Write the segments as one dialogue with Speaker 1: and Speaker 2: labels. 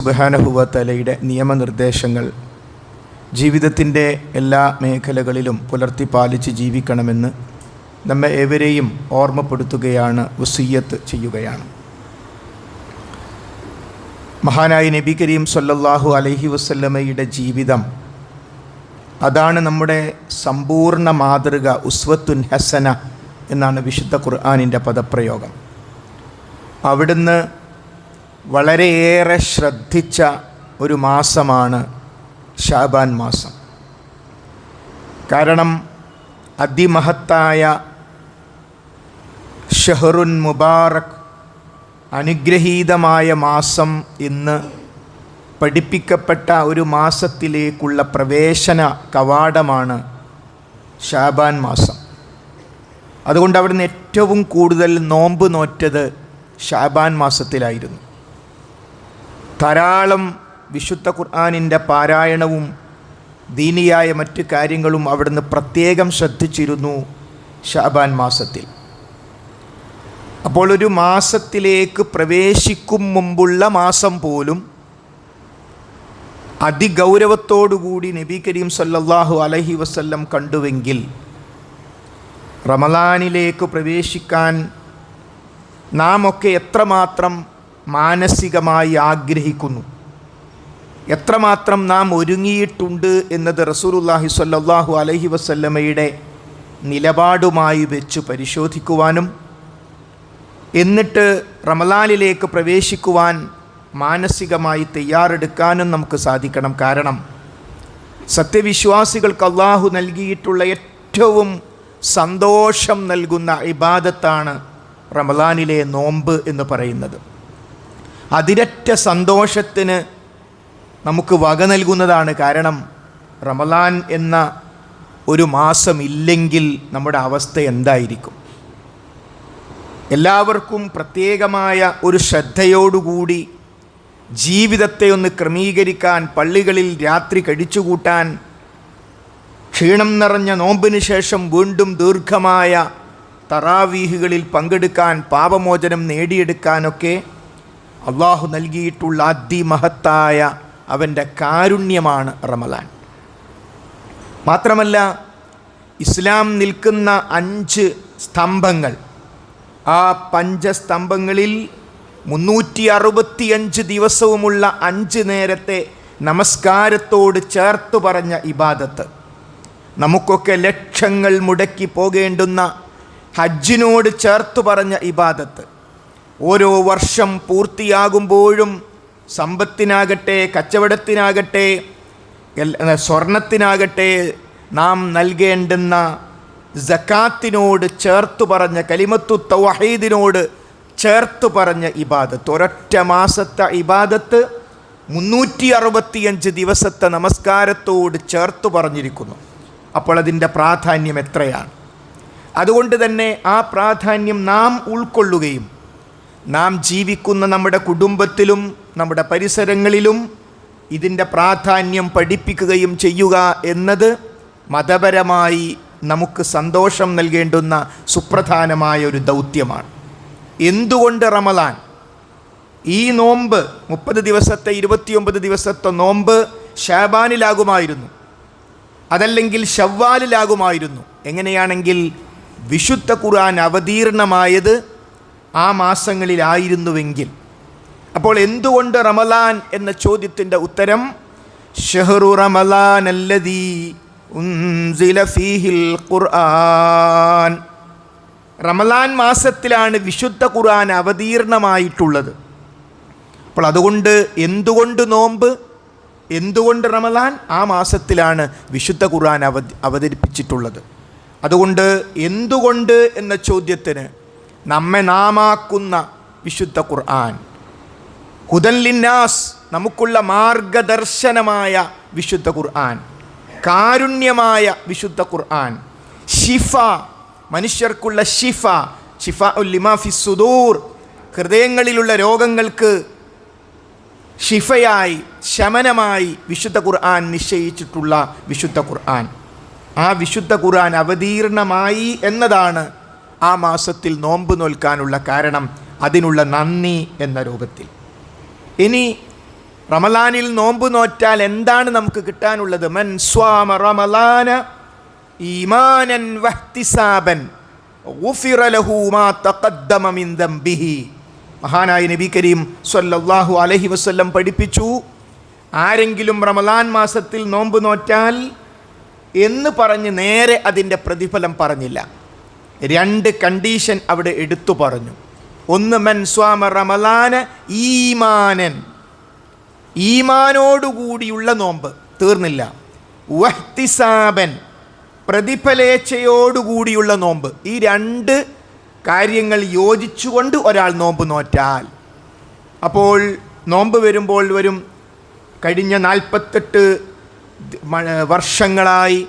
Speaker 1: സുബാനഹുവത്തലയുടെ നിയമനിർദ്ദേശങ്ങൾ ജീവിതത്തിന്റെ എല്ലാ മേഖലകളിലും പുലർത്തി പാലിച്ച് ജീവിക്കണമെന്ന് നമ്മെ ഏവരെയും ഓർമ്മപ്പെടുത്തുകയാണ് വസീയത്ത് ചെയ്യുകയാണ്. മഹാനായ നബി കരീം സല്ലാഹു അലഹി വസ്ല്ലമയുടെ ജീവിതം അതാണ് നമ്മുടെ സമ്പൂർണ മാതൃക ഉസ്വത്തുൻ ഹസന എന്നാണ് വിശുദ്ധ ഖുർആാനിന്റെ പദപ്രയോഗം. അവിടുന്ന് വളരെയേറെ ശ്രദ്ധിച്ച ഒരു മാസമാണ് ഷാബാൻ മാസം. കാരണം അതിമഹത്തായ ഷെഹറുൻ മുബാറക് അനുഗ്രഹീതമായ മാസം ഇന്ന് പഠിപ്പിക്കപ്പെട്ട ഒരു മാസത്തിലേക്കുള്ള പ്രവേശന കവാടമാണ് ഷാബാൻ മാസം. അതുകൊണ്ട് അവിടുന്ന് ഏറ്റവും കൂടുതൽ നോമ്പ് നോറ്റത് ഷാബാൻ മാസത്തിലായിരുന്നു. ധാരാളം വിശുദ്ധ ഖുർആാനിന്റെ പാരായണവും ദീനിയായ മറ്റ് കാര്യങ്ങളും അവിടുന്ന് പ്രത്യേകം ശ്രദ്ധിച്ചിരുന്നു ഷാബാൻ മാസത്തിൽ. അപ്പോൾ ഒരു മാസത്തിലേക്ക് പ്രവേശിക്കും മുമ്പുള്ള മാസം പോലും അതിഗൗരവത്തോടുകൂടി നബി കരീം സല്ലാഹു അലഹി വസ്ല്ലം കണ്ടുവെങ്കിൽ റമലാനിലേക്ക് പ്രവേശിക്കാൻ നാം ഒക്കെ എത്രമാത്രം മാനസികമായി ആഗ്രഹിക്കുന്നു. എത്രമാത്രം നാം ഒരുങ്ങിയിട്ടുണ്ട് എന്നത് റസൂലുല്ലാഹി സ്വല്ലല്ലാഹു അലഹി വസല്ലമയുടെ നിലപാടുമായി വെച്ച് പരിശോധിക്കുവാനും എന്നിട്ട് റമലാനിലേക്ക് പ്രവേശിക്കുവാൻ മാനസികമായി തയ്യാറെടുക്കാനും നമുക്ക് സാധിക്കണം. കാരണം സത്യവിശ്വാസികൾക്ക് അള്ളാഹു നൽകിയിട്ടുള്ള ഏറ്റവും സന്തോഷം നൽകുന്ന ഇബാദത്താണ് റമലാനിലെ നോമ്പ് എന്ന് പറയുന്നത്. അതിരറ്റ സന്തോഷത്തിന് നമുക്ക് വക നൽകുന്നതാണ് കാരണം റമലാൻ എന്ന ഒരു മാസം ഇല്ലെങ്കിൽ നമ്മുടെ അവസ്ഥ എന്തായിരിക്കും? എല്ലാവർക്കും പ്രത്യേകമായ ഒരു ശ്രദ്ധയോടുകൂടി ജീവിതത്തെ ഒന്ന് ക്രമീകരിക്കാൻ പള്ളികളിൽ രാത്രി കഴിച്ചുകൂട്ടാൻ ക്ഷീണം നിറഞ്ഞ നോമ്പിന് ശേഷം വീണ്ടും ദീർഘമായ തറാവീഹുകളിൽ പങ്കെടുക്കാൻ പാപമോചനം നേടിയെടുക്കാനൊക്കെ അള്ളാഹു നൽകിയിട്ടുള്ള അതിമഹത്തായ അവന്റെ കാരുണ്യമാണ് റമലാൻ മാത്രമല്ല ഇസ്ലാം നിൽക്കുന്ന അഞ്ച് സ്തംഭങ്ങൾ ആ പഞ്ചസ്തംഭങ്ങളിൽ മുന്നൂറ്റി അറുപത്തിയഞ്ച് ദിവസവുമുള്ള അഞ്ച് നേരത്തെ നമസ്കാരത്തോട് ചേർത്ത് പറഞ്ഞ ഇബാദത്ത് നമുക്കൊക്കെ ലക്ഷങ്ങൾ മുടക്കി പോകേണ്ടുന്ന ഹജ്ജിനോട് ചേർത്ത് പറഞ്ഞ ഇബാദത്ത് ഓരോ വർഷം പൂർത്തിയാകുമ്പോഴും സമ്പത്തിനാകട്ടെ കച്ചവടത്തിനാകട്ടെ സ്വർണത്തിനാകട്ടെ നാം നൽകേണ്ടുന്ന ജക്കാത്തിനോട് ചേർത്തു പറഞ്ഞ കലിമത്തു തൗഹീദിനോട് ചേർത്ത് പറഞ്ഞ ഇബാദത്ത്. ഒരൊറ്റ മാസത്തെ ഇബാദത്ത് മുന്നൂറ്റി അറുപത്തിയഞ്ച് ദിവസത്തെ നമസ്കാരത്തോട് ചേർത്ത് പറഞ്ഞിരിക്കുന്നു. അപ്പോൾ അതിന്റെ പ്രാധാന്യം എത്രയാണ്? അതുകൊണ്ട് തന്നെ ആ പ്രാധാന്യം നാം ഉൾക്കൊള്ളുകയും നാം ജീവിക്കുന്ന നമ്മുടെ കുടുംബത്തിലും നമ്മുടെ പരിസരങ്ങളിലും ഇതിന്റെ പ്രാധാന്യം പഠിപ്പിക്കുകയും ചെയ്യുക എന്നത് മതപരമായി നമുക്ക് സന്തോഷം നൽകേണ്ടുന്ന സുപ്രധാനമായ ഒരു ദൗത്യമാണ്. എന്തുകൊണ്ട് റമലാൻ ഈ നോമ്പ് മുപ്പത് ദിവസത്തെ ഇരുപത്തിയൊമ്പത് ദിവസത്തെ നോമ്പ് ഷാബാനിലാകുമായിരുന്നു അതല്ലെങ്കിൽ ഷവ്വാലിലാകുമായിരുന്നു എങ്ങനെയാണെങ്കിൽ വിശുദ്ധ ഖുർആൻ അവതീർണമായത് ആ മാസങ്ങളിലായിരുന്നുവെങ്കിൽ. അപ്പോൾ എന്തുകൊണ്ട് റമലാൻ എന്ന ചോദ്യത്തിന്റെ ഉത്തരം? ഷെഹറു റമലാൻ അല്ലദീ ഫീഹിൽ ഖുർആൻ. റമലാൻ മാസത്തിലാണ് വിശുദ്ധ ഖുർആൻ അവതീർണമായിട്ടുള്ളത്. അപ്പോൾ അതുകൊണ്ട് എന്തുകൊണ്ട് നോമ്പ്? എന്തുകൊണ്ട് റമലാൻ? ആ മാസത്തിലാണ് വിശുദ്ധ ഖുർആൻ അവതരിപ്പിച്ചിട്ടുള്ളത്. അതുകൊണ്ട് എന്തുകൊണ്ട് എന്ന ചോദ്യത്തിന് നമ്മെ നാമാക്കുന്ന വിശുദ്ധ ഖുർആൻ. ഹുദൻ ലിന്നാസ് നമുക്കുള്ള മാർഗദർശനമായ വിശുദ്ധ ഖുർആൻ. കാരുണ്യമായ വിശുദ്ധ ഖുർആൻ. ഷിഫ മനുഷ്യർക്കുള്ള ഷിഫ ഷിഫ ഉല്ലിമാഫി സുദൂർ. ഹൃദയങ്ങളിലുള്ള രോഗങ്ങൾക്ക് ഷിഫയായി ശമനമായി വിശുദ്ധ ഖുർആൻ നിശ്ചയിച്ചിട്ടുള്ള വിശുദ്ധ ഖുർആൻ. ആ വിശുദ്ധ ഖുർആൻ അവതീർണമായി എന്നതാണ് ആ മാസത്തിൽ നോമ്പ് നോൽക്കാനുള്ള കാരണം അതിനുള്ള നന്ദി എന്ന രൂപത്തിൽ. ഇനി റമലാനിൽ നോമ്പ് നോറ്റാൽ എന്താണ് നമുക്ക് കിട്ടാനുള്ളത്? മൻ സ്വാമ റമലാന ഈമാനൻ വഹ്തിസാബൻ മഹാനായ നബി കരീം സ്വല്ലല്ലാഹു അലഹി വസല്ലം പഠിപ്പിച്ചു ആരെങ്കിലും റമലാൻ മാസത്തിൽ നോമ്പ് നോറ്റാൽ എന്ന് പറഞ്ഞ് നേരെ അതിന്റെ പ്രതിഫലം പറഞ്ഞില്ല. രണ്ട് കണ്ടീഷൻ അവിടെ എടുത്തു പറഞ്ഞു. ഒന്ന് മൻ സ്വാമ റമലാന ഈമാനൻ. ഈമാനോടുകൂടിയുള്ള നോമ്പ് തീർന്നില്ല. വഹ്തിസാബൻ പ്രതിഫലേച്ഛയോടുകൂടിയുള്ള നോമ്പ്. ഈ രണ്ട് കാര്യങ്ങൾ യോജിച്ചുകൊണ്ട് ഒരാൾ നോമ്പ് നോറ്റാൽ. അപ്പോൾ നോമ്പ് വരുമ്പോൾ വരും കഴിഞ്ഞ നാൽപ്പത്തെട്ട് വർഷങ്ങളായി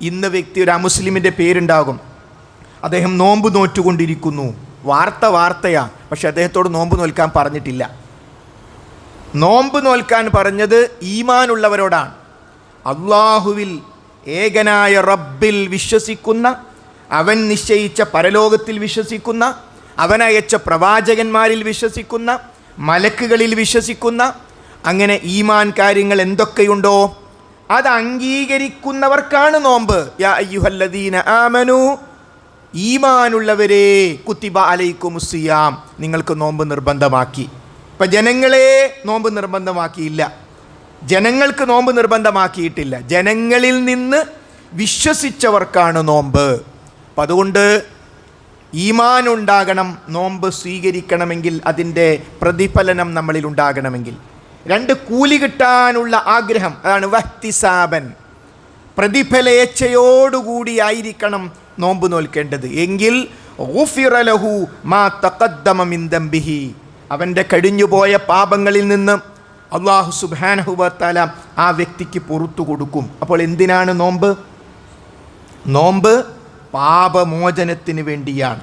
Speaker 1: ഇന്ന് വ്യക്തി ഒരു അമുസ്ലിമിന്റെ പേരുണ്ടാകും. അദ്ദേഹം നോമ്പ് നോറ്റുകൊണ്ടിരിക്കുന്നു. വാർത്ത വാർത്തയാണ് പക്ഷെ അദ്ദേഹത്തോട് നോമ്പ് നോൽക്കാൻ പറഞ്ഞിട്ടില്ല. നോമ്പ് നോൽക്കാൻ പറഞ്ഞത് ഈമാനുള്ളവരോടാണ്. അള്ളാഹുവിൽ ഏകനായ റബ്ബിൽ വിശ്വസിക്കുന്ന അവൻ നിശ്ചയിച്ച പരലോകത്തിൽ വിശ്വസിക്കുന്ന അവനയച്ച പ്രവാചകന്മാരിൽ വിശ്വസിക്കുന്ന മലക്കുകളിൽ വിശ്വസിക്കുന്ന അങ്ങനെ ഈമാൻ കാര്യങ്ങൾ എന്തൊക്കെയുണ്ടോ? അത് അംഗീകരിക്കുന്നവർക്കാണ് നോമ്പ്. യാ അയ്യുഹല്ലദീന ആമനു ഈമാനുള്ളവരെ കുത്തിബ അലൈക്കുമുസിയാം നിങ്ങൾക്ക് നോമ്പ് നിർബന്ധമാക്കി. ഇപ്പം ജനങ്ങളെ നോമ്പ് നിർബന്ധമാക്കിയില്ല. ജനങ്ങൾക്ക് നോമ്പ് നിർബന്ധമാക്കിയിട്ടില്ല. ജനങ്ങളിൽ നിന്ന് വിശ്വസിച്ചവർക്കാണ് നോമ്പ്. അപ്പം അതുകൊണ്ട് ഈമാൻ ഉണ്ടാകണം നോമ്പ് സ്വീകരിക്കണമെങ്കിൽ അതിന്റെ പ്രതിഫലനം നമ്മളിൽ ഉണ്ടാകണമെങ്കിൽ. രണ്ട് കൂലി കിട്ടാനുള്ള ആഗ്രഹം അതാണ് വഹ്തിസാബൻ. പ്രതിഫലേച്ഛയോടുകൂടി ആയിരിക്കണം നോമ്പ് നോൽക്കേണ്ടത്. എങ്കിൽ ലഹു മാ അവന്റെ കഴിഞ്ഞുപോയ പാപങ്ങളിൽ നിന്ന് അള്ളാഹു സുബാനഹുബത്താല ആ വ്യക്തിക്ക് പുറത്തു കൊടുക്കും. അപ്പോൾ എന്തിനാണ് നോമ്പ്? നോമ്പ് പാപമോചനത്തിന് വേണ്ടിയാണ്.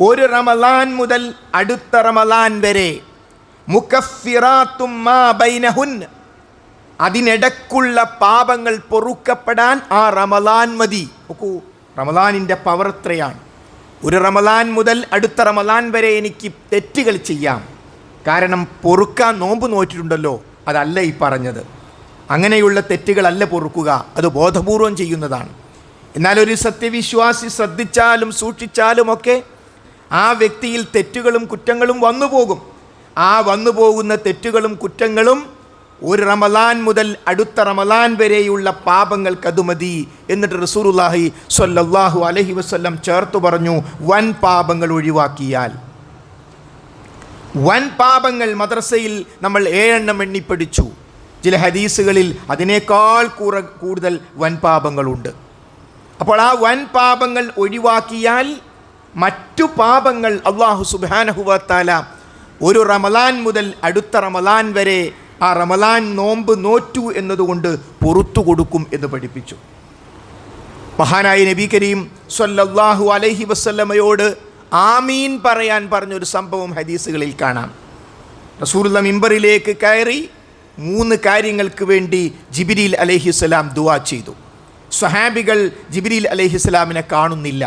Speaker 1: ഒരു റമലാൻ മുതൽ അടുത്ത റമലാൻ വരെ അതിനിടക്കുള്ള പാപങ്ങൾ പൊറുക്കപ്പെടാൻ ആ റമലാൻ മതി. നോക്കൂ റമലാനിന്റെ പവർ എത്രയാണ്? ഒരു റമദാൻ മുതൽ അടുത്ത റമദാൻ വരെ എനിക്ക് തെറ്റുകൾ ചെയ്യാം. കാരണം പൊറുക്കാൻ നോമ്പ് നോറ്റിട്ടുണ്ടല്ലോ അതല്ല ഈ പറഞ്ഞത്. അങ്ങനെയുള്ള തെറ്റുകളല്ല പൊറുക്കുക അത് ബോധപൂർവം ചെയ്യുന്നതാണ്. എന്നാൽ ഒരു സത്യവിശ്വാസി ശ്രദ്ധിച്ചാലും സൂക്ഷിച്ചാലുമൊക്കെ ആ വ്യക്തിയിൽ തെറ്റുകളും കുറ്റങ്ങളും വന്നു പോകും ആ വന്നു പോകുന്ന തെറ്റുകളും കുറ്റങ്ങളും ഒരു റമലാൻ മുതൽ അടുത്ത റമലാൻ വരെയുള്ള പാപങ്ങൾക്ക് അത് മതി എന്നിട്ട് റസൂറുല്ലാഹി സ്വല്ലല്ലാഹു അലഹി വസല്ലം ചേർത്തു പറഞ്ഞു വൻ പാപങ്ങൾ ഒഴിവാക്കിയാൽ. വൻ പാപങ്ങൾ മദ്രസയിൽ നമ്മൾ ഏഴെണ്ണം എണ്ണി പഠിച്ചു. ചില ഹദീസുകളിൽ അതിനേക്കാൾ കൂറ കൂടുതൽ വൻ പാപങ്ങളുണ്ട്. അപ്പോൾ ആ വൻ പാപങ്ങൾ ഒഴിവാക്കിയാൽ മറ്റു പാപങ്ങൾ അള്ളാഹു സുബാനഹുവത്താല ഒരു റമലാൻ മുതൽ അടുത്ത റമലാൻ വരെ ആ റമലാൻ നോമ്പ് നോറ്റു എന്നതുകൊണ്ട് പുറത്തു കൊടുക്കും എന്ന് പഠിപ്പിച്ചു. മഹാനായ നബി കരീം സ്വല്ലല്ലാഹു അലൈഹി വസല്ലമയോട് ആമീൻ പറയാൻ പറഞ്ഞൊരു സംഭവം ഹദീസുകളിൽ കാണാം. റസൂലുള്ള മിമ്പറിലേക്ക് കയറി മൂന്ന് കാര്യങ്ങൾക്ക് വേണ്ടി ജിബിരിൽ അലഹിസ്സലാം ദുവാ ചെയ്തു. സ്വഹാബികൾ ജിബിരിൽ അലൈഹിസ്സലാമിനെ കാണുന്നില്ല.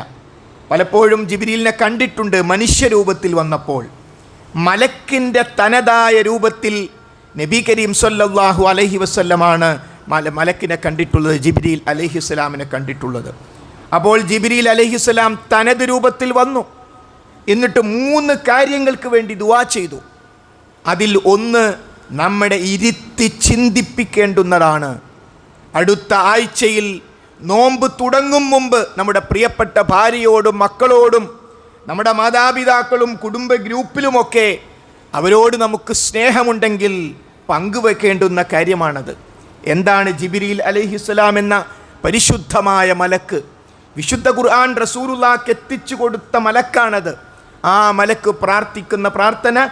Speaker 1: പലപ്പോഴും ജിബിരിലിനെ കണ്ടിട്ടുണ്ട് മനുഷ്യരൂപത്തിൽ വന്നപ്പോൾ. മലക്കിന്റെ തനതായ രൂപത്തിൽ നബി കരീം സല്ലാഹു അലഹി വസ്ല്ലമാണ് മല മലക്കിനെ കണ്ടിട്ടുള്ളത് ജിബ്രീൽ അലൈഹിസ്സലാമിനെ കണ്ടിട്ടുള്ളത്. അപ്പോൾ ജിബ്രീൽ അലൈഹിസ്സലാം തനത് രൂപത്തിൽ വന്നു. എന്നിട്ട് മൂന്ന് കാര്യങ്ങൾക്ക് വേണ്ടി ദുവാ ചെയ്തു. അതിൽ ഒന്ന് നമ്മുടെ ഇരുത്തി ചിന്തിപ്പിക്കേണ്ടുന്നതാണ്. അടുത്ത ആഴ്ചയിൽ നോമ്പ് തുടങ്ങും മുമ്പ് നമ്മുടെ പ്രിയപ്പെട്ട ഭാര്യയോടും മക്കളോടും നമ്മുടെ മാതാപിതാക്കളും കുടുംബ ഗ്രൂപ്പിലുമൊക്കെ അവരോട് നമുക്ക് സ്നേഹമുണ്ടെങ്കിൽ പങ്കുവെക്കേണ്ടുന്ന കാര്യമാണത്. എന്താണ് ജിബിരിൽ അലൈഹിസ്സലാം എന്ന പരിശുദ്ധമായ മലക്ക്? വിശുദ്ധ ഖുർആൻ റസൂലുള്ളാക്ക് എത്തിച്ചു കൊടുത്ത മലക്കാണത്. ആ മലക്ക് പ്രാർത്ഥിക്കുന്ന പ്രാർത്ഥന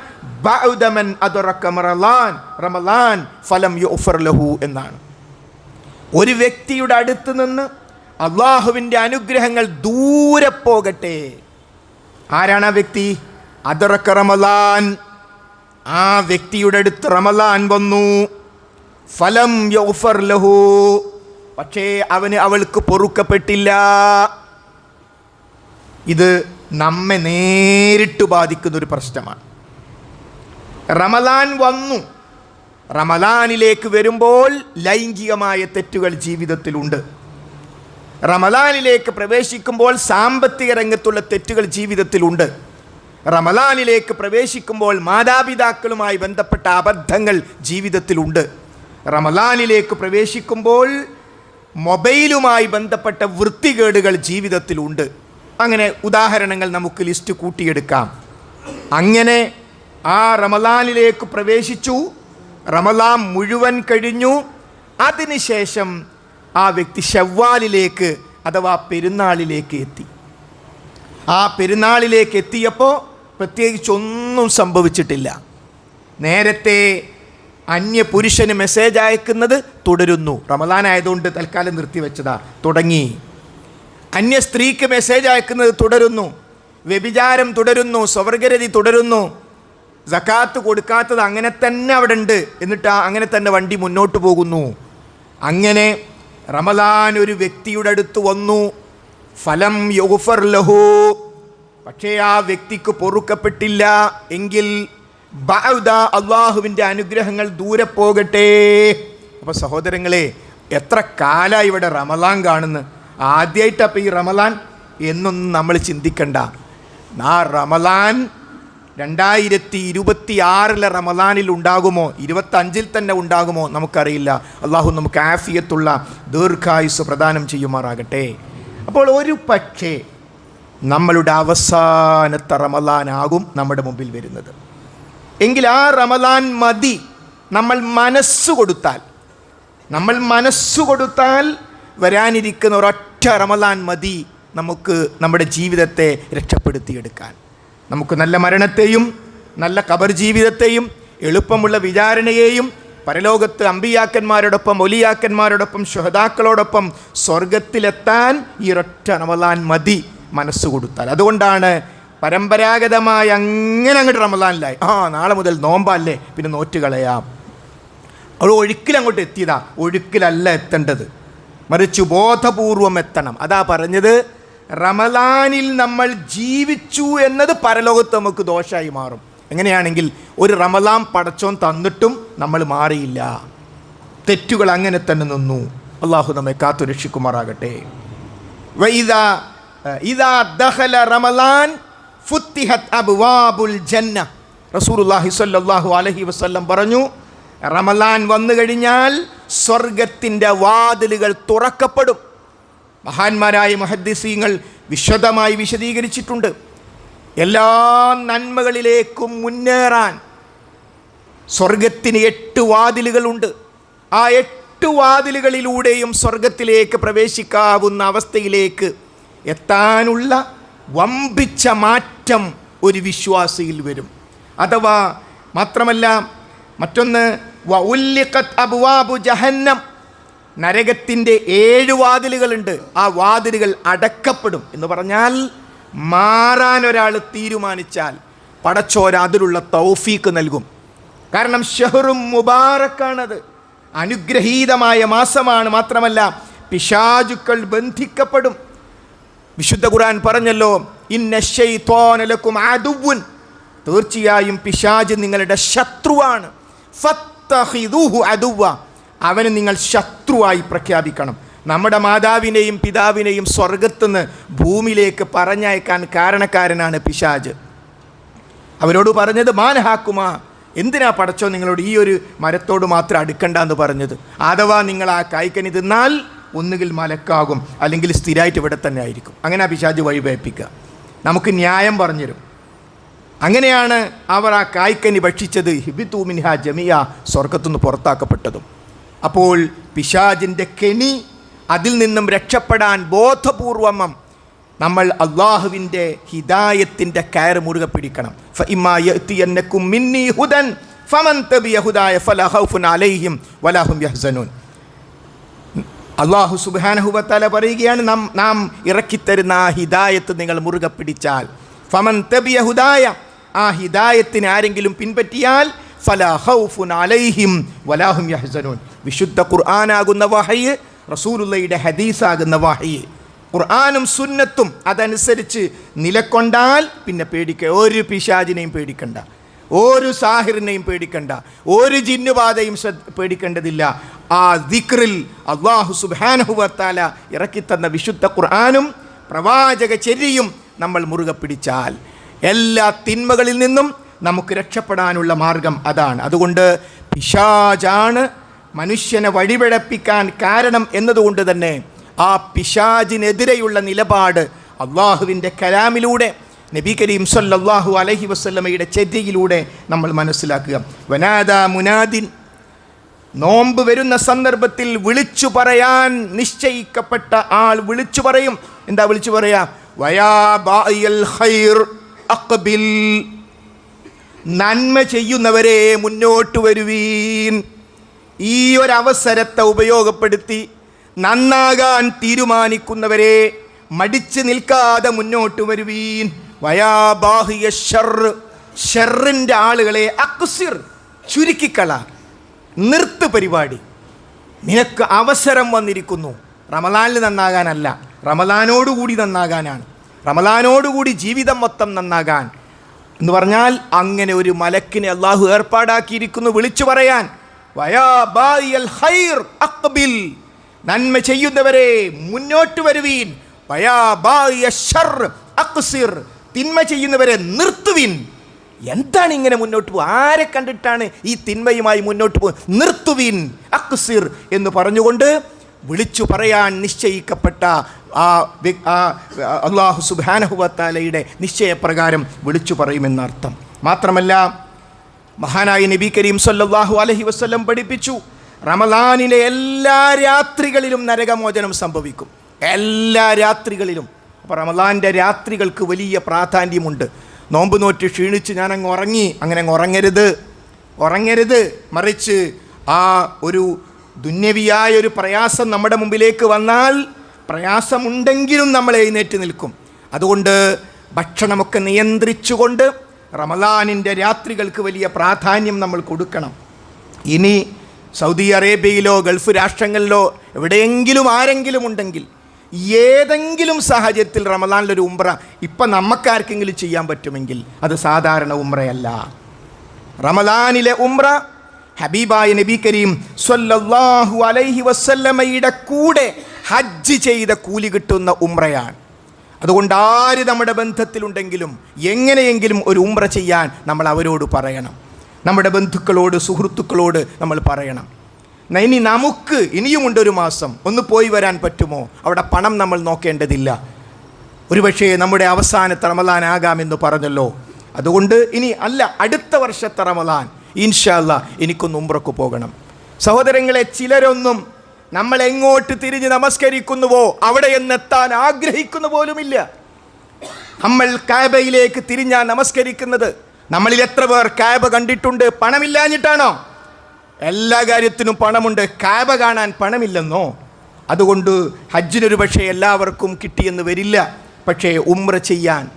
Speaker 1: ഫലം ലഹു എന്നാണ്. ഒരു വ്യക്തിയുടെ അടുത്ത് നിന്ന് അള്ളാഹുവിന്റെ അനുഗ്രഹങ്ങൾ ദൂരെ പോകട്ടെ. ആരാണ് ആ വ്യക്തി? അദറക്ക റമലാൻ ആ വ്യക്തിയുടെ അടുത്ത് റമലാൻ വന്നു. ഫലം യൗഫർ ലഹു. പക്ഷേ അവന് അവൾക്ക് പൊറുക്കപ്പെട്ടില്ല. ഇത് നമ്മെ നേരിട്ട് ബാധിക്കുന്ന ഒരു പ്രശ്നമാണ്. റമലാൻ വന്നു. റമലാനിലേക്ക് വരുമ്പോൾ ലൈംഗികമായ തെറ്റുകൾ ജീവിതത്തിലുണ്ട്. റമലാനിലേക്ക് പ്രവേശിക്കുമ്പോൾ സാമ്പത്തിക രംഗത്തുള്ള തെറ്റുകൾ ജീവിതത്തിലുണ്ട്. റമലാനിലേക്ക് പ്രവേശിക്കുമ്പോൾ മാതാപിതാക്കളുമായി ബന്ധപ്പെട്ട അബദ്ധങ്ങൾ ജീവിതത്തിലുണ്ട്. റമലാനിലേക്ക് പ്രവേശിക്കുമ്പോൾ മൊബൈലുമായി ബന്ധപ്പെട്ട വൃത്തികേടുകൾ ജീവിതത്തിലുണ്ട്. അങ്ങനെ ഉദാഹരണങ്ങൾ നമുക്ക് ലിസ്റ്റ് കൂട്ടിയെടുക്കാം. അങ്ങനെ ആ റമലാനിലേക്ക് പ്രവേശിച്ചു. റമലാം മുഴുവൻ കഴിഞ്ഞു. അതിനുശേഷം ആ വ്യക്തി ഷവ്വാലിലേക്ക് അഥവാ പെരുന്നാളിലേക്ക് എത്തി. ആ പെരുന്നാളിലേക്ക് എത്തിയപ്പോൾ പ്രത്യേകിച്ചൊന്നും സംഭവിച്ചിട്ടില്ല. നേരത്തെ അന്യ പുരുഷന് മെസ്സേജ് അയക്കുന്നത് തുടരുന്നു. റമദാൻ ആയതുകൊണ്ട് തൽക്കാലം നിർത്തിവെച്ചതാ. തുടങ്ങി. അന്യ സ്ത്രീക്ക് മെസ്സേജ് അയക്കുന്നത് തുടരുന്നു. വ്യഭിചാരം തുടരുന്നു. സ്വർഗരതി തുടരുന്നു. സക്കാത്ത് കൊടുക്കാത്തത് അങ്ങനെ തന്നെ അവിടെ ഉണ്ട് എന്നിട്ട് അങ്ങനെ തന്നെ വണ്ടി മുന്നോട്ട് പോകുന്നു. അങ്ങനെ റമദാൻ ഒരു വ്യക്തിയുടെ അടുത്ത് വന്നു. ഫലം യുഫർ ലഹു. പക്ഷേ ആ വ്യക്തിക്ക് പൊറുക്കപ്പെട്ടില്ല എങ്കിൽ അള്ളാഹുവിന്റെ അനുഗ്രഹങ്ങൾ ദൂരെ പോകട്ടെ. അപ്പോൾ സഹോദരങ്ങളെ എത്ര കാലമായി ഇവിടെ റമലാൻ കാണുന്നു? ആദ്യമായിട്ട് അപ്പം ഈ റമലാൻ എന്നൊന്നും നമ്മൾ ചിന്തിക്കണ്ട. ആ റമലാൻ രണ്ടായിരത്തി ഇരുപത്തി ആറിലെ റമലാനിൽ ഉണ്ടാകുമോ? ഇരുപത്തഞ്ചിൽ തന്നെ ഉണ്ടാകുമോ? നമുക്കറിയില്ല. അള്ളാഹു നമുക്ക് ആഫിയത്തുള്ള ദീർഘായുസ് പ്രദാനം ചെയ്യുമാറാകട്ടെ. അപ്പോൾ ഒരു പക്ഷേ നമ്മളുടെ അവസാനത്തെ റമലാനാകും നമ്മുടെ മുമ്പിൽ വരുന്നത്. എങ്കിൽ ആ റമലാൻ മതി നമ്മൾ മനസ്സ് കൊടുത്താൽ. നമ്മൾ മനസ്സ് കൊടുത്താൽ വരാനിരിക്കുന്ന ഒരൊറ്റ റമലാൻ മതി നമുക്ക് നമ്മുടെ ജീവിതത്തെ രക്ഷപ്പെടുത്തിയെടുക്കാൻ. നമുക്ക് നല്ല മരണത്തെയും നല്ല കബർ ജീവിതത്തെയും എളുപ്പമുള്ള വിചാരണയെയും പരലോകത്ത് അമ്പിയാക്കന്മാരോടൊപ്പം ഒലിയാക്കന്മാരോടൊപ്പം ശുഹതാക്കളോടൊപ്പം സ്വർഗത്തിലെത്താൻ ഈ ഒരൊറ്റ റമലാൻ മതി. മനസ്സ് കൊടുത്താൽ. അതുകൊണ്ടാണ് പരമ്പരാഗതമായി അങ്ങനെ അങ്ങോട്ട് റമദാനിലായി. ആ നാളെ മുതൽ നോമ്പല്ലേ പിന്നെ നോറ്റ് കളയാം. അവൾ ഒഴുക്കിലങ്ങോട്ട് എത്തിയതാ. ഒഴുക്കിലല്ല എത്തേണ്ടത്. മറിച്ച് ബോധപൂർവം എത്തണം. അതാ പറഞ്ഞത് റമദാനിൽ നമ്മൾ ജീവിച്ചു എന്നത് പരലോകത്ത് നമുക്ക് ദോഷമായി മാറും. എങ്ങനെയാണെങ്കിൽ ഒരു റമദാൻ പടച്ചോൻ തന്നിട്ടും നമ്മൾ മാറിയില്ല. തെറ്റുകൾ അങ്ങനെ തന്നെ നിന്നു. അള്ളാഹു നമ്മെ കാത്തുരക്ഷിക്കുമാറാകട്ടെ. വൈദ വൈദാ ഇദാ ഫുത്തിഹത് അബ്വാബുൽ ജന്ന. റസൂലുള്ളാഹി സ്വല്ലല്ലാഹു അലൈഹി വസല്ലം പറഞ്ഞു റമലാൻ വന്നു കഴിഞ്ഞാൽ സ്വർഗത്തിന്റെ വാതിലുകൾ തുറക്കപ്പെടും. മഹാന്മാരായ മുഹദ്ദിസീങ്ങൾ വിശദമായി വിശദീകരിച്ചിട്ടുണ്ട്. എല്ലാ നന്മകളിലേക്കും മുന്നേറാൻ സ്വർഗത്തിന് എട്ട് വാതിലുകളുണ്ട്. ആ എട്ട് വാതിലുകളിലൂടെയും സ്വർഗത്തിലേക്ക് പ്രവേശിക്കാവുന്ന അവസ്ഥയിലേക്ക് എത്താനുള്ള വമ്പിച്ച മാറ്റം ഒരു വിശ്വാസിയിൽ വരും. അഥവാ മാത്രമല്ല മറ്റൊന്ന് അബുവാബു ജഹന്നം. നരകത്തിന്റെ ഏഴ് വാതിലുകളുണ്ട്. ആ വാതിലുകൾ അടക്കപ്പെടും. എന്ന് പറഞ്ഞാൽ മാറാൻ ഒരാൾ തീരുമാനിച്ചാൽ പടച്ചോര അതിലുള്ള തൗഫീക്ക് നൽകും. കാരണം ഷെഹറും മുബാറക്കാണത്. അനുഗ്രഹീതമായ മാസമാണ് മാത്രമല്ല പിശാചുക്കൾ ബന്ധിക്കപ്പെടും. വിശുദ്ധ ഖുർആൻ പറഞ്ഞല്ലോ ഇന്ന ശൈത്വാനലക്കും അദുവുൻ തീർച്ചയായും പിശാജ് നിങ്ങളുടെ ശത്രുവാണ്. അവന് നിങ്ങൾ ശത്രുവായി പ്രഖ്യാപിക്കണം. നമ്മുടെ മാതാവിനെയും പിതാവിനെയും സ്വർഗത്തുനിന്ന് ഭൂമിയിലേക്ക് പറഞ്ഞയക്കാൻ കാരണക്കാരനാണ് പിശാജ്. അവരോട് പറഞ്ഞത് മാനഹാക്കുമാ എന്തിനാ പടച്ചോ നിങ്ങളോട് ഈ ഒരു മരത്തോട് മാത്രം അടുക്കണ്ട എന്ന് പറഞ്ഞത്? അഥവാ നിങ്ങൾ ആ കായ്ക്കനി തിന്നാൽ ഒന്നുകിൽ മലക്കാകും അല്ലെങ്കിൽ സ്ഥിരമായിട്ട് ഇവിടെ തന്നെ ആയിരിക്കും. അങ്ങനെ ആ പിശാജ് വഴിപേപ്പിക്കുക. നമുക്ക് ന്യായം പറഞ്ഞുതരും. അങ്ങനെയാണ് അവർ ആ കായ്ക്കനി ഭക്ഷിച്ചത്. ഹിബിത്തു മിൻഹ ജമിയ സ്വർഗത്തുനിന്ന് പുറത്താക്കപ്പെട്ടതും. അപ്പോൾ പിശാജിന്റെ കെണി അതിൽ നിന്നും രക്ഷപ്പെടാൻ ബോധപൂർവമം നമ്മൾ അള്ളാഹുവിന്റെ ഹിദായത്തിന്റെ കയറ് മുറുകെ പിടിക്കണം. ഫ യഅ്തിയന്നകും മിന്നീ ഹുദൻ ഫമൻ തബിയ ഹുദായ ഫലഹൗഫുൻ അലൈഹിം വലാഹും യഹ്സനൂൻ. അള്ളാഹു സുബാനഹുബത്താല പറയുകയാണ് നാം നാം ഇറക്കിത്തരുന്ന ആ ഹിദായത്ത് നിങ്ങൾ മുറുകെ പിടിച്ചാൽ. ഫമൻ തബിയ ഹുദായ ആ ഹിദായത്തിന് ആരെങ്കിലും പിൻപറ്റിയാൽ ഫലാ ഖൗഫുൻ അലൈഹിം വലാഹും യഹ്സനൂൻ. വിശുദ്ധ ഖുർആനാകുന്ന വഹയ് റസൂലുള്ളയുടെ ഹദീസാകുന്ന വഹയ്. ഖുർആാനും സുന്നത്തും അതനുസരിച്ച് നിലക്കൊണ്ടാൽ പിന്നെ പേടിക്ക ഒരു പിശാജിനെയും പേടിക്കണ്ട. ഒരു സാഹിറിനെയും പേടിക്കണ്ട ഒരു ജിന്നുബാധയും പേടിക്കേണ്ടതില്ല. ആ ദിക്റിൽ അള്ളാഹു സുബാനഹുവത്താല ഇറക്കിത്തന്ന വിശുദ്ധ ഖുർആാനും പ്രവാചക ചെരിയും നമ്മൾ മുറുകെ പിടിച്ചാൽ എല്ലാ തിന്മകളിൽ നിന്നും നമുക്ക് രക്ഷപ്പെടാനുള്ള മാർഗം അതാണ്. അതുകൊണ്ട് പിശാജാണ് മനുഷ്യനെ വഴിപിഴപ്പിക്കാൻ കാരണം എന്നതുകൊണ്ട് തന്നെ ആ പിശാജിനെതിരെയുള്ള നിലപാട് അള്ളാഹുവിന്റെ കലാമിലൂടെ നബി കരീം സല്ലാഹു അലഹി വസ്ലമയുടെ ചര്യയിലൂടെ നമ്മൾ മനസ്സിലാക്കുക. വനാദ മുനാദിൻ. നോമ്പ് വരുന്ന സന്ദർഭത്തിൽ വിളിച്ചു പറയാൻ നിശ്ചയിക്കപ്പെട്ട ആൾ വിളിച്ചു പറയും. എന്താ വിളിച്ചു പറയാ? നന്മ ചെയ്യുന്നവരെ മുന്നോട്ട് വരുവീൻ. ഈ ഒരവസരത്തെ ഉപയോഗപ്പെടുത്തി നന്നാകാൻ തീരുമാനിക്കുന്നവരെ മടിച്ചു നിൽക്കാതെ മുന്നോട്ട് വരുവീൻ. വയാബാഹിയ ഷെറിന്റെ ആളുകളെ അക്സിർ ചുരുക്കിക്കള നിർത്ത് പരിപാടി. നിനക്ക് അവസരം വന്നിരിക്കുന്നു. റമലാനിൽ നന്നാകാനല്ല റമലാനോടുകൂടി നന്നാകാനാണ്. റമലാനോടുകൂടി ജീവിതം മൊത്തം നന്നാകാൻ. എന്ന് പറഞ്ഞാൽ അങ്ങനെ ഒരു മലക്കിനെ അള്ളാഹു ഏർപ്പാടാക്കിയിരിക്കുന്നു വിളിച്ചു പറയാൻ. അഖ്ബിൽ. നന്മ ചെയ്യുന്നവരെ മുന്നോട്ട് വരുവീൻ. തിന്മ ചെയ്യുന്നവരെ നിർത്തുവിൻ. എന്താണ് ഇങ്ങനെ മുന്നോട്ട് പോകുക? ആരെ കണ്ടിട്ടാണ് ഈ തിന്മയുമായി മുന്നോട്ട് പോകുക? നിർത്തുവിൻ. അക്സിർ എന്ന് പറഞ്ഞുകൊണ്ട് വിളിച്ചു പറയാൻ നിശ്ചയിക്കപ്പെട്ട ആ അള്ളാഹു സുബാനഹുവത്താലയുടെ നിശ്ചയപ്രകാരം വിളിച്ചു പറയുമെന്നർത്ഥം മാത്രമല്ല മഹാനായ നബി കരീം സല്ലാഹു അലഹി വസല്ലം പഠിപ്പിച്ചു റമദാനിലെ എല്ലാ രാത്രികളിലും നരകമോചനം സംഭവിക്കും. എല്ലാ രാത്രികളിലും. അപ്പോൾ റമദാന്റെ രാത്രികൾക്ക് വലിയ പ്രാധാന്യമുണ്ട്. നോമ്പ് നോറ്റ് ക്ഷീണിച്ച് ഞാൻ ഉറങ്ങി. അങ്ങനെ അങ്ങ് ഉറങ്ങരുത്. ഉറങ്ങരുത്. മറിച്ച് ആ ഒരു ദുന്യവിയായ ഒരു പ്രയാസം നമ്മുടെ മുമ്പിലേക്ക് വന്നാൽ പ്രയാസമുണ്ടെങ്കിലും നമ്മൾ എഴുന്നേറ്റ് നിൽക്കും. അതുകൊണ്ട് ഭക്ഷണമൊക്കെ നിയന്ത്രിച്ചുകൊണ്ട് റമദാനിന്റെ രാത്രികൾക്ക് വലിയ പ്രാധാന്യം നമ്മൾ കൊടുക്കണം. ഇനി സൗദി അറേബ്യയിലോ ഗൾഫ് രാഷ്ട്രങ്ങളിലോ എവിടെയെങ്കിലും ആരെങ്കിലും ഉണ്ടെങ്കിൽ ഏതെങ്കിലും സാഹചര്യത്തിൽ റമദാനിലൊരു ഉംറ ഇപ്പം നമുക്കാർക്കെങ്കിലും ചെയ്യാൻ പറ്റുമെങ്കിൽ അത് സാധാരണ ഉംറയല്ല. റമദാനിലെ ഉംറ ഹബീബായ നബി കരീം സ്വല്ലല്ലാഹു അലൈഹി വസല്ലമയുടെ കൂടെ ഹജ്ജ് ചെയ്ത കൂലി കിട്ടുന്ന ഉംറയാണ്. അതുകൊണ്ട് ആര് നമ്മുടെ ബന്ധത്തിലുണ്ടെങ്കിലും എങ്ങനെയെങ്കിലും ഒരു ഉംറ ചെയ്യാൻ നമ്മൾ അവരോട് പറയണം. നമ്മുടെ ബന്ധുക്കളോട് സുഹൃത്തുക്കളോട് നമ്മൾ പറയണം. ഇനി നമുക്ക് ഇനിയുമുണ്ട് ഒരു മാസം. ഒന്ന് പോയി വരാൻ പറ്റുമോ? അവിടെ പണം നമ്മൾ നോക്കേണ്ടതില്ല. ഒരുപക്ഷേ നമ്മുടെ അവസാനത്തെ റമലാനാകാമെന്ന് പറഞ്ഞല്ലോ. അതുകൊണ്ട് ഇനി അല്ല അടുത്ത വർഷത്തെ റമലാൻ ഇൻഷാല്ല എനിക്കൊന്ന് ഉംറക്ക് പോകണം. സഹോദരങ്ങളെ ചിലരൊന്നും നമ്മൾ എങ്ങോട്ട് തിരിഞ്ഞ് നമസ്കരിക്കുന്നുവോ അവിടെ എന്നെത്താൻ ആഗ്രഹിക്കുന്നു പോലുമില്ല. നമ്മൾ കാബയിലേക്ക് തിരിഞ്ഞാ നമസ്കരിക്കുന്നത്. നമ്മളിൽ എത്ര പേർ കാബ കണ്ടിട്ടുണ്ട്? പണമില്ലാഞ്ഞിട്ടാണോ? എല്ലാ കാര്യത്തിനും പണമുണ്ട്. കാബ കാണാൻ പണമില്ലെന്നോ? അതുകൊണ്ട് ഹജ്ജിനൊരു പക്ഷേ എല്ലാവർക്കും കിട്ടിയെന്ന് വരില്ല. പക്ഷേ ഉമ്ര ചെയ്യാൻ.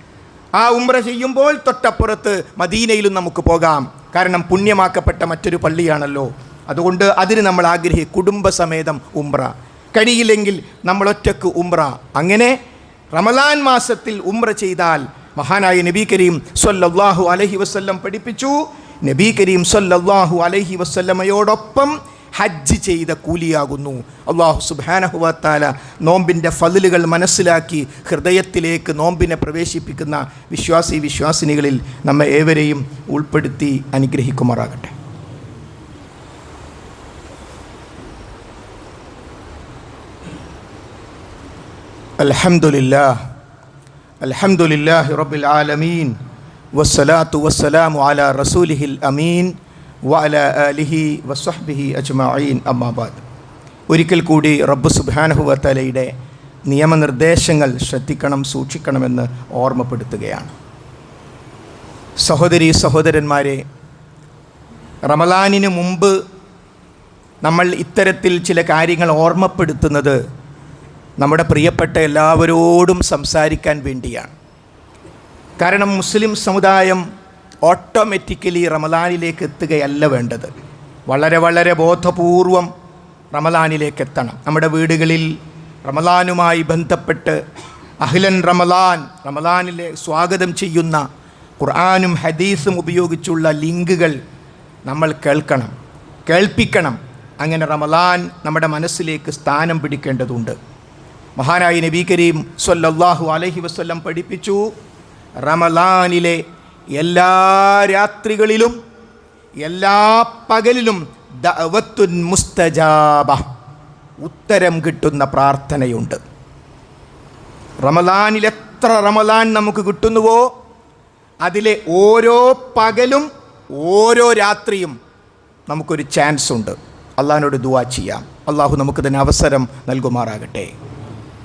Speaker 1: ആ ഉമ്ര ചെയ്യുമ്പോൾ തൊട്ടപ്പുറത്ത് മദീനയിലും നമുക്ക് പോകാം. കാരണം പുണ്യമാക്കപ്പെട്ട മറ്റൊരു പള്ളിയാണല്ലോ. അതുകൊണ്ട് അതിന് നമ്മൾ ആഗ്രഹി കുടുംബസമേതം ഉമ്ര കഴിയില്ലെങ്കിൽ നമ്മൾ ഒറ്റയ്ക്ക് ഉംറ. അങ്ങനെ റമലാൻ മാസത്തിൽ ഉമ്ര ചെയ്താൽ മഹാനായ നബി കരീം സൊല്ലാഹു അലഹി വസ്ല്ലം പഠിപ്പിച്ചു. നബി കരീം സല്ലല്ലാഹു അലൈഹി വസല്ലമയോടൊപ്പം ഹജ്ജ് ചെയ്ത കൂലിയാകുന്നു അള്ളാഹു സുബാനഹുവത്താല നോമ്പിൻ്റെ ഫതിലുകൾ മനസ്സിലാക്കി ഹൃദയത്തിലേക്ക് നോമ്പിനെ പ്രവേശിപ്പിക്കുന്ന വിശ്വാസി വിശ്വാസിനികളിൽ നമ്മെ ഏവരെയും ഉൾപ്പെടുത്തി അനുഗ്രഹിക്കുമാറാകട്ടെ الحمد لله الحمد لله رب العالمين വസ്സലാത്തു വസ്സലാമു അല റസൂലിഹിൽ അമീൻ വഅല അലിഹി വസ്വഹ്ബിഹി അജ്മഈൻ. അമ്മാബാദ് ഒരിക്കൽ കൂടി റബ്ബ് സുബാനഹുവത്തലയുടെ നിയമനിർദ്ദേശങ്ങൾ ശ്രദ്ധിക്കണം സൂക്ഷിക്കണമെന്ന് ഓർമ്മപ്പെടുത്തുകയാണ്. സഹോദരി സഹോദരന്മാരെ റമലാനിന് മുമ്പ് നമ്മൾ ഇത്തരത്തിൽ ചില കാര്യങ്ങൾ ഓർമ്മപ്പെടുത്തുന്നത് നമ്മുടെ പ്രിയപ്പെട്ട എല്ലാവരോടും സംസാരിക്കാൻ വേണ്ടിയാണ്. കാരണം മുസ്ലിം സമുദായം ഓട്ടോമാറ്റിക്കലി റമദാനിലേക്ക് എത്തുകയല്ല വേണ്ടത്. വളരെ വളരെ ബോധപൂർവം റമദാനിലേക്ക് എത്തണം. നമ്മുടെ വീടുകളിൽ റമദാനുമായി ബന്ധപ്പെട്ട് അഹ്ലൻ റമദാൻ റമദാനിലെ സ്വാഗതം ചെയ്യുന്ന ഖുർആാനും ഹദീസും ഉപയോഗിച്ചുള്ള ലിങ്കുകൾ നമ്മൾ കേൾക്കണം കേൾപ്പിക്കണം. അങ്ങനെ റമലാൻ നമ്മുടെ മനസ്സിലേക്ക് സ്ഥാനം പിടിക്കേണ്ടതുണ്ട്. മഹാനായി നബി കരീം സൊല്ലാഹു അലഹി വസല്ലം പഠിപ്പിച്ചു റമലാനിലെ എല്ലാ രാത്രികളിലും എല്ലാ പകലിലും ദഅവത്തുൻ മുസ്തജാബ ഉത്തരം കിട്ടുന്ന പ്രാർത്ഥനയുണ്ട്. റമലാനിൽ എത്ര റമലാൻ നമുക്ക് കിട്ടുന്നുവോ? അതിലെ ഓരോ പകലും ഓരോ രാത്രിയും നമുക്കൊരു ചാൻസ് ഉണ്ട്. അള്ളാഹിനോട് ദുവാ ചെയ്യാം. അള്ളാഹു നമുക്കിതിന് അവസരം നൽകുമാറാകട്ടെ.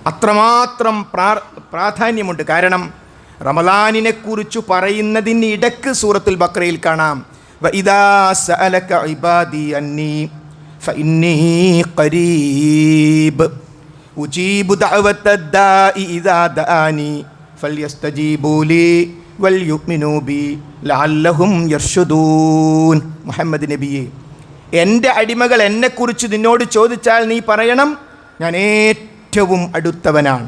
Speaker 1: അത്രമാത്രം പ്രാ പ്രാധാന്യമുണ്ട്. കാരണം റമലാനിനെ കുറിച്ച് പറയുന്നതിന് ഇടയ്ക്ക് സൂറത്തുൽ ബക്രയിൽ കാണാം. മുഹമ്മദ് നബിയെ എന്റെ അടിമകൾ എന്നെക്കുറിച്ച് നിന്നോട് ചോദിച്ചാൽ നീ പറയണം ഞാൻ ഏറ്റവും അടുത്തവനാണ്.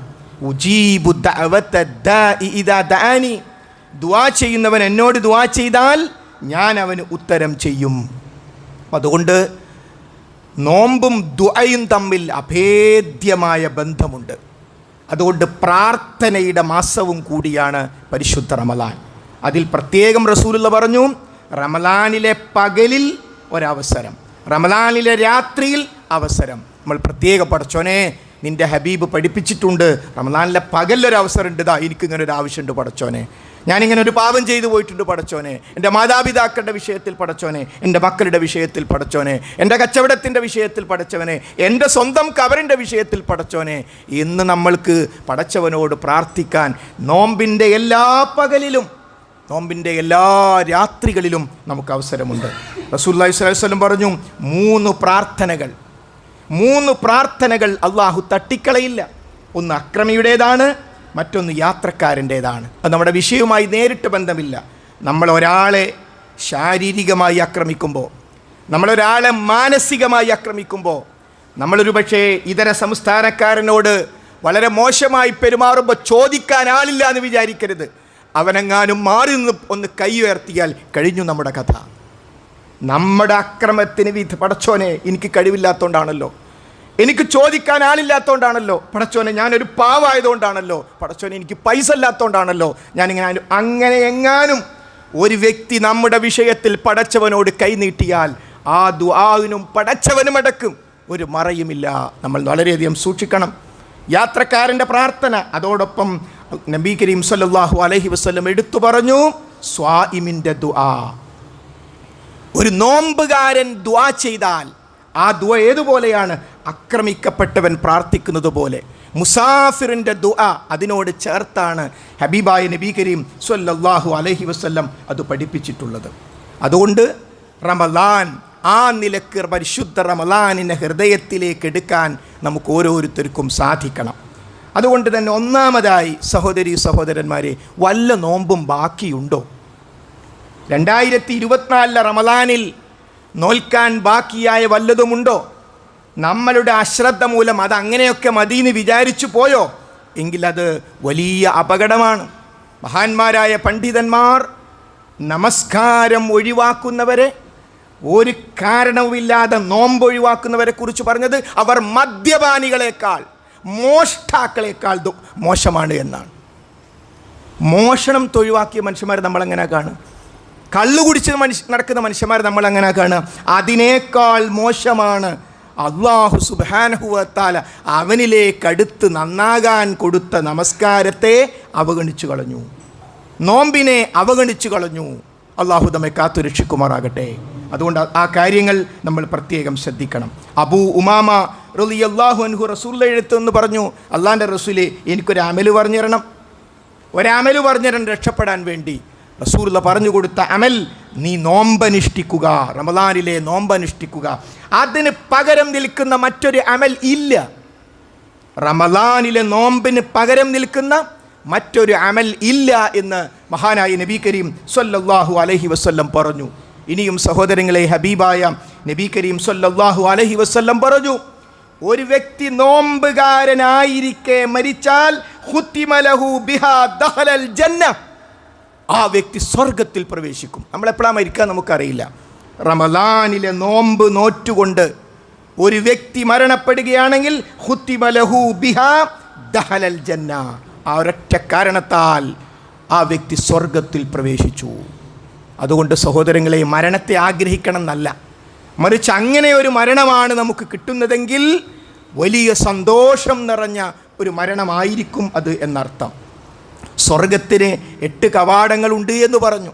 Speaker 1: ദുആ ചെയ്യുന്നവൻ എന്നോട് ദുവാ ചെയ്താൽ ഞാൻ അവന് ഉത്തരം ചെയ്യും. അതുകൊണ്ട് നോമ്പും ദുആയും തമ്മിൽ അഭേദ്യമായ ബന്ധമുണ്ട്. അതുകൊണ്ട് പ്രാർത്ഥനയുടെ മാസവും കൂടിയാണ് പരിശുദ്ധ റമലാൻ. അതിൽ പ്രത്യേകം റസൂലുള്ള പറഞ്ഞു റമലാനിലെ പകലിൽ ഒരവസരം റമലാനിലെ രാത്രിയിൽ അവസരം. നമ്മൾ പ്രത്യേക പടച്ചോനെ നിന്റെ ഹബീബ് പഠിപ്പിച്ചിട്ടുണ്ട്. റമദാനിലെ പകലൊരു അവസരം ഉണ്ട്. ഇതാ എനിക്കിങ്ങനെ ഒരു ആവശ്യമുണ്ട് പടച്ചോനെ. ഞാനിങ്ങനെ ഒരു പാപം ചെയ്തു പോയിട്ടുണ്ട് പടച്ചോനെ. എന്റെ മാതാപിതാക്കളുടെ വിഷയത്തിൽ പടച്ചോനെ. എന്റെ മക്കളുടെ വിഷയത്തിൽ പടച്ചോനെ. എന്റെ കച്ചവടത്തിന്റെ വിഷയത്തിൽ പടച്ചവനെ. എന്റെ സ്വന്തം കവറിന്റെ വിഷയത്തിൽ പടച്ചോനെ. ഇന്ന് നമ്മൾക്ക് പടച്ചവനോട് പ്രാർത്ഥിക്കാൻ നോമ്പിന്റെ എല്ലാ പകലിലും നോമ്പിന്റെ എല്ലാ രാത്രികളിലും നമുക്ക് അവസരമുണ്ട്. റസൂല്ലാ വസല്ലം പറഞ്ഞു മൂന്ന് പ്രാർത്ഥനകൾ. മൂന്ന് പ്രാർത്ഥനകൾ അള്ളാഹു തട്ടിക്കളയില്ല. ഒന്ന് അക്രമിയുടേതാണ് മറ്റൊന്ന് യാത്രക്കാരന്റേതാണ്. അത് നമ്മുടെ വിഷയവുമായി നേരിട്ട് ബന്ധമില്ല. നമ്മൾ ഒരാളെ ശാരീരികമായി ആക്രമിക്കുമ്പോൾ നമ്മളൊരാളെ മാനസികമായി ആക്രമിക്കുമ്പോൾ നമ്മളൊരു പക്ഷേ ഇതര സംസ്ഥാനക്കാരനോട് വളരെ മോശമായി പെരുമാറുമ്പോൾ ചോദിക്കാൻ ആളില്ല എന്ന് വിചാരിക്കരുത്. അവനെങ്ങാനും മാറി നിന്ന് ഒന്ന് കൈ ഉയർത്തിയാൽ കഴിഞ്ഞു നമ്മുടെ കഥ. നമ്മുടെ അക്രമത്തിന് വിധ. പടച്ചോനെ എനിക്ക് കഴിവില്ലാത്തതുകൊണ്ടാണല്ലോ എനിക്ക് ചോദിക്കാൻ ആളില്ലാത്തതുകൊണ്ടാണല്ലോ പടച്ചോനെ ഞാനൊരു പാവായതുകൊണ്ടാണല്ലോ. പടച്ചോനെ എനിക്ക് പൈസ ഇല്ലാത്തതുകൊണ്ടാണല്ലോ ഞാനിങ്ങനെ അങ്ങനെ എങ്ങാനും ഒരു വ്യക്തി നമ്മുടെ വിഷയത്തിൽ പടച്ചവനോട് കൈനീട്ടിയാൽ ആ ദുആവിനും പടച്ചവനും അടക്കും. ഒരു മറയുമില്ല. നമ്മൾ വളരെയധികം സൂക്ഷിക്കണം. യാത്രക്കാരന്റെ പ്രാർത്ഥന അതോടൊപ്പം നബി കരീം സല്ലാഹു അലഹി വസ്ലം എടുത്തു പറഞ്ഞു സ്വാഇമിന്റെ ദുആ. ഒരു നോമ്പുകാരൻ ദ്വാ ചെയ്താൽ ആ ദ്വ ഏതുപോലെയാണ്? ആക്രമിക്കപ്പെട്ടവൻ പ്രാർത്ഥിക്കുന്നത് പോലെ മുസാഫിറിന്റെ ദുആ അതിനോട് ചേർത്താണ് ഹബീബായ നബി കരീം സല്ലാഹു അലഹി വസല്ലം അത് പഠിപ്പിച്ചിട്ടുള്ളത്. അതുകൊണ്ട് റമലാൻ ആ നിലയ്ക്ക് പരിശുദ്ധ റമലാനിനെ ഹൃദയത്തിലേക്ക് എടുക്കാൻ നമുക്ക് ഓരോരുത്തർക്കും സാധിക്കണം. അതുകൊണ്ട് തന്നെ ഒന്നാമതായി സഹോദരി സഹോദരന്മാരെ വല്ല നോമ്പും ബാക്കിയുണ്ടോ? രണ്ടായിരത്തി ഇരുപത്തിനാലിലെ റമദാനിൽ നോൽക്കാൻ ബാക്കിയായ വല്ലതുമുണ്ടോ? നമ്മളുടെ അശ്രദ്ധ മൂലം അത് അങ്ങനെയൊക്കെ മതിയെന്ന് വിചാരിച്ചു പോയോ? എങ്കിൽ അത് വലിയ അപകടമാണ്. മഹാന്മാരായ പണ്ഡിതന്മാർ നമസ്കാരം ഒഴിവാക്കുന്നവരെ ഒരു കാരണവുമില്ലാതെ നോമ്പ് ഒഴിവാക്കുന്നവരെ കുറിച്ച് പറഞ്ഞത് അവർ മദ്യപാനികളെക്കാൾ മോഷ്ടാക്കളെക്കാൾ മോശമാണ് എന്നാണ്. മോഷണം തൊഴിവാക്കിയ മനുഷ്യന്മാർ നമ്മളെങ്ങനെ കാണും കള്ളു കുടിച്ച് മനുഷ്യ നടക്കുന്ന മനുഷ്യന്മാർ നമ്മളെങ്ങനെ കാണുക? അതിനേക്കാൾ മോശമാണ് അള്ളാഹു സുബാനഹുവത്താല അവനിലേക്ക് അടുത്ത് നന്നാകാൻ കൊടുത്ത നമസ്കാരത്തെ അവഗണിച്ചു കളഞ്ഞു. നോമ്പിനെ അവഗണിച്ചു കളഞ്ഞു. അള്ളാഹു നമ്മെ കാത്തുരക്ഷിക്കുമാറാകട്ടെ അതുകൊണ്ട് ആ- കാര്യങ്ങൾ നമ്മൾ പ്രത്യേകം ശ്രദ്ധിക്കണം. അബൂ ഉമാമ റലി അള്ളാഹു അൻഹു റസൂല്ല എഴുത്തെന്ന് പറഞ്ഞു അള്ളാന്റെ റസൂലെ എനിക്കൊരു അമൽ പറഞ്ഞു തരണം ഒരമൽ തരണം രക്ഷപ്പെടാൻ വേണ്ടി. റസൂലുള്ള പറഞ്ഞു കൊടുത്ത അമൽ നീ നോമ്പനുഷ്ഠിക്കുക റമദാനിലെ നോമ്പനുഷ്ഠിക്കുക. അതിന് പകരം നിൽക്കുന്ന മറ്റൊരു അമൽ ഇല്ല. റമദാനിലെ നോമ്പിന് പകരം നിൽക്കുന്ന മറ്റൊരു അമൽ ഇല്ല എന്ന് മഹാനായ നബി കരീം സൊല്ലാഹു അലഹി വസ്ല്ലം പറഞ്ഞു. ഇനിയും സഹോദരങ്ങളെ ഹബീബായ നബി കരീം സൊല്ലാഹു അലഹി വസ്ല്ലം പറഞ്ഞു ഒരു വ്യക്തി നോമ്പുകാരനായിരിക്കെ മരിച്ചാൽ ബിഹാ ദഹലൽ ജന്ന ആ വ്യക്തി സ്വർഗത്തിൽ പ്രവേശിക്കും. നമ്മളെപ്പോഴാണ് മരിക്കുക നമുക്കറിയില്ല. റമദാനിലെ നോമ്പ് നോറ്റുകൊണ്ട് ഒരു വ്യക്തി മരണപ്പെടുകയാണെങ്കിൽ ബിഹ ദഹലൽ ജന്ന. ആ ഒരൊറ്റ കാരണത്താൽ ആ വ്യക്തി സ്വർഗത്തിൽ പ്രവേശിച്ചു. അതുകൊണ്ട് സഹോദരങ്ങളെ മരണത്തെ ആഗ്രഹിക്കണം എന്നല്ല മറിച്ച് അങ്ങനെ ഒരു മരണമാണ് നമുക്ക് കിട്ടുന്നതെങ്കിൽ വലിയ സന്തോഷം നിറഞ്ഞ ഒരു മരണമായിരിക്കും അത് എന്നർത്ഥം. സ്വർഗത്തിന് എട്ട് കവാടങ്ങളുണ്ട് എന്ന് പറഞ്ഞു.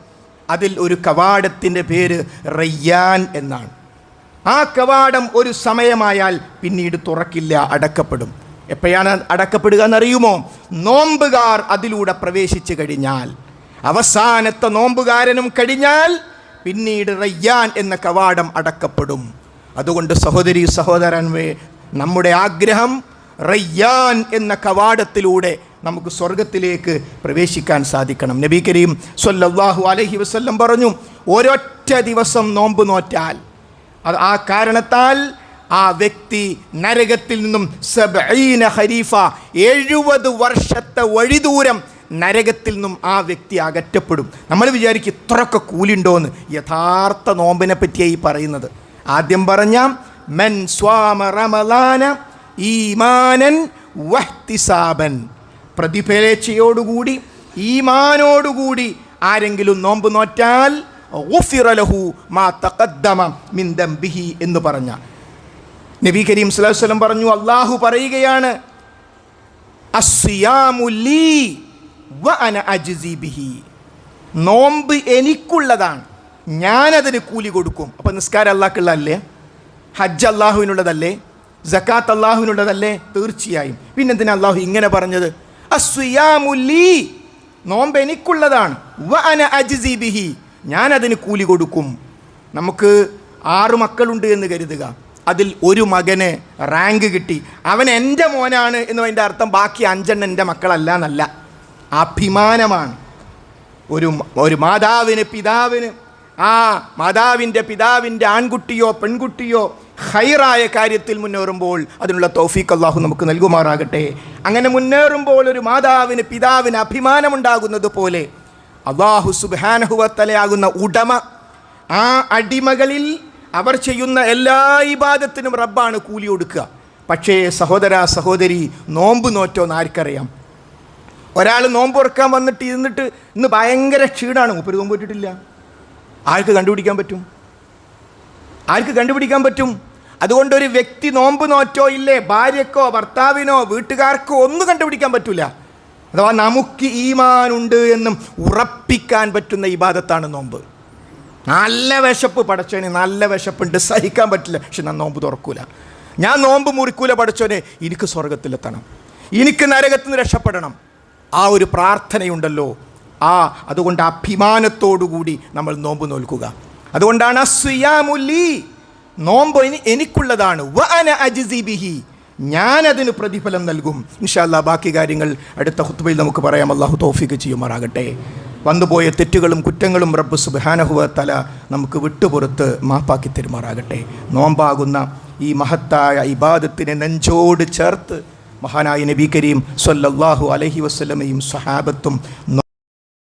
Speaker 1: അതിൽ ഒരു കവാടത്തിന്റെ പേര് റയ്യാൻ എന്നാണ്. ആ കവാടം ഒരു സമയമായാൽ പിന്നീട് തുറക്കില്ല അടക്കപ്പെടും. എപ്പോഴാണ് അടക്കപ്പെടുക എന്നറിയുമോ? നോമ്പുകാർ അതിലൂടെ പ്രവേശിച്ചു കഴിഞ്ഞാൽ അവസാനത്തെ നോമ്പുകാരനും കഴിഞ്ഞാൽ പിന്നീട് റയ്യാൻ എന്ന കവാടം അടക്കപ്പെടും. അതുകൊണ്ട് സഹോദരി സഹോദരൻ നമ്മുടെ ആഗ്രഹം റയ്യാൻ എന്ന കവാടത്തിലൂടെ നമുക്ക് സ്വർഗത്തിലേക്ക് പ്രവേശിക്കാൻ സാധിക്കണം. നബി കരീം സൊല്ലാഹു അലഹി വസ്ല്ലം പറഞ്ഞു ഒരൊറ്റ ദിവസം നോമ്പ് നോറ്റാൽ അത് ആ കാരണത്താൽ ആ വ്യക്തി നരകത്തിൽ നിന്നും സബീന ഹരീഫ എഴുപത് വർഷത്തെ വഴിദൂരം നരകത്തിൽ നിന്നും ആ വ്യക്തി അകറ്റപ്പെടും. നമ്മൾ വിചാരിക്കും ഇത്രയൊക്കെ കൂലിണ്ടോന്ന് യഥാർത്ഥ നോമ്പിനെ പറ്റിയായി പറയുന്നത്. ആദ്യം പറഞ്ഞ മെൻ സ്വാമ റമലാന ഈമാനൻ വഹ്തിസാബൻ. പ്രതിഫലേച്ഛയോടുകൂടി ഈമാനോടുകൂടി ആരെങ്കിലും നോമ്പ് നോറ്റാൽ ലഹു മാ തഖദ്ദമ മിൻ ദംബിഹി എന്ന് പറഞ്ഞ. നബി കരീം വസല്ലം പറഞ്ഞു അള്ളാഹു പറയുകയാണ് നോമ്പ് എനിക്കുള്ളതാണ് ഞാനതിന് കൂലി കൊടുക്കും. അപ്പം നിസ്കാരം അള്ളാഹ്ക്കുള്ളതല്ലേ ഹജ്ജ് അള്ളാഹുവിനുള്ളതല്ലേ ജക്കാത്ത് അള്ളാഹുവിനുള്ളതല്ലേ തീർച്ചയായും. പിന്നെന്തിനാ അള്ളാഹു ഇങ്ങനെ പറഞ്ഞത്? അസ്വിയാമു ലീ. നോമ്പ് എനിക്കുള്ളതാണ്. വ അന ബിഹി. ഞാനതിന് കൂലി കൊടുക്കും. നമുക്ക് ആറു മക്കളുണ്ട് എന്ന് കരുതുക. അതിൽ ഒരു മകന് റാങ്ക് കിട്ടി. അവൻ എന്റെ മോനാണ് എന്ന് അതിന്റെ അർത്ഥം ബാക്കി അഞ്ചെണ്ണം എന്റെ മക്കളല്ല എന്നല്ല അഭിമാനമാണ്. ഒരു ഒരു മാതാവിന് പിതാവിന് ആ മാതാവിന്റെ പിതാവിന്റെ ആൺകുട്ടിയോ പെൺകുട്ടിയോ ഹൈറായ കാര്യത്തിൽ മുന്നേറുമ്പോൾ അതിനുള്ള തൗഫീഖ് അള്ളാഹു നമുക്ക് നൽകുമാറാകട്ടെ. അങ്ങനെ മുന്നേറുമ്പോൾ ഒരു മാതാവിന് പിതാവിന് അഭിമാനമുണ്ടാകുന്നത് പോലെ അള്ളാഹു സുബാനഹുവത്തലയാകുന്ന ഉടമ ആ അടിമകളിൽ അവർ ചെയ്യുന്ന എല്ലാ ഇബാദത്തിനും റബ്ബാണ് കൂലി കൊടുക്കുക. പക്ഷേ സഹോദര സഹോദരി നോമ്പ് നോറ്റോന്ന് ആർക്കറിയാം? ഒരാൾ നോമ്പ് ഉറക്കാൻ വന്നിട്ട് ഇരുന്നിട്ട് ഇന്ന് ഭയങ്കര ക്ഷീണാണ്. മുപ്പര് നോമ്പ് ഇട്ടിട്ടില്ല ആർക്ക് കണ്ടുപിടിക്കാൻ പറ്റും? ആർക്ക് കണ്ടുപിടിക്കാൻ പറ്റും? അതുകൊണ്ട് ഒരു വ്യക്തി നോമ്പ് നോറ്റോ ഇല്ലേ? ഭാര്യക്കോ ഭർത്താവിനോ വീട്ടുകാർക്കോ ഒന്നും കണ്ടുപിടിക്കാൻ പറ്റില്ല അഥവാ നമുക്ക് ഈമാനുണ്ട് എന്നും ഉറപ്പിക്കാൻ പറ്റുന്ന ഇബാദത്താണ് നോമ്പ്. നല്ല വിശപ്പ് പടച്ചോനെ നല്ല വിശപ്പുണ്ട്. സഹിക്കാൻ പറ്റില്ല. പക്ഷെ ഞാൻ നോമ്പ് തുറക്കൂല. ഞാൻ നോമ്പ് മുറിക്കൂല പടച്ചോനെ എനിക്ക് സ്വർഗത്തിലെത്തണം എനിക്ക് നരകത്തിൽ നിന്ന് രക്ഷപ്പെടണം. ആ ഒരു പ്രാർത്ഥനയുണ്ടല്ലോ. ആ അതുകൊണ്ട് അഭിമാനത്തോടുകൂടി നമ്മൾ നോമ്പ് നോൽക്കുക. അതുകൊണ്ടാണ് അസ്വിയാമുല്ലി നോമ്പ് എനി എനിക്കുള്ളതാണ്. വ അന അജ്സി ബിഹി. പ്രതിഫലം നൽകും. ഇൻഷാല്ല ബാക്കി കാര്യങ്ങൾ അടുത്ത ഹുത്തുബയിൽ നമുക്ക് പറയാം. അള്ളാഹു തോഫിക്ക് ചെയ്യുമാറാകട്ടെ. വന്നുപോയ തെറ്റുകളും കുറ്റങ്ങളും റബ്ബ് സുബാനഹുവ തല നമുക്ക് വിട്ടുപുറത്ത് മാപ്പാക്കി തരുമാറാകട്ടെ. നോമ്പാകുന്ന ഈ മഹത്തായ ഇബാദത്തിനെ നെഞ്ചോട് ചേർത്ത് മഹാനായ നബി കരീം സല്ലല്ലാഹു അലഹി വസ്ലമയും സഹാബത്തും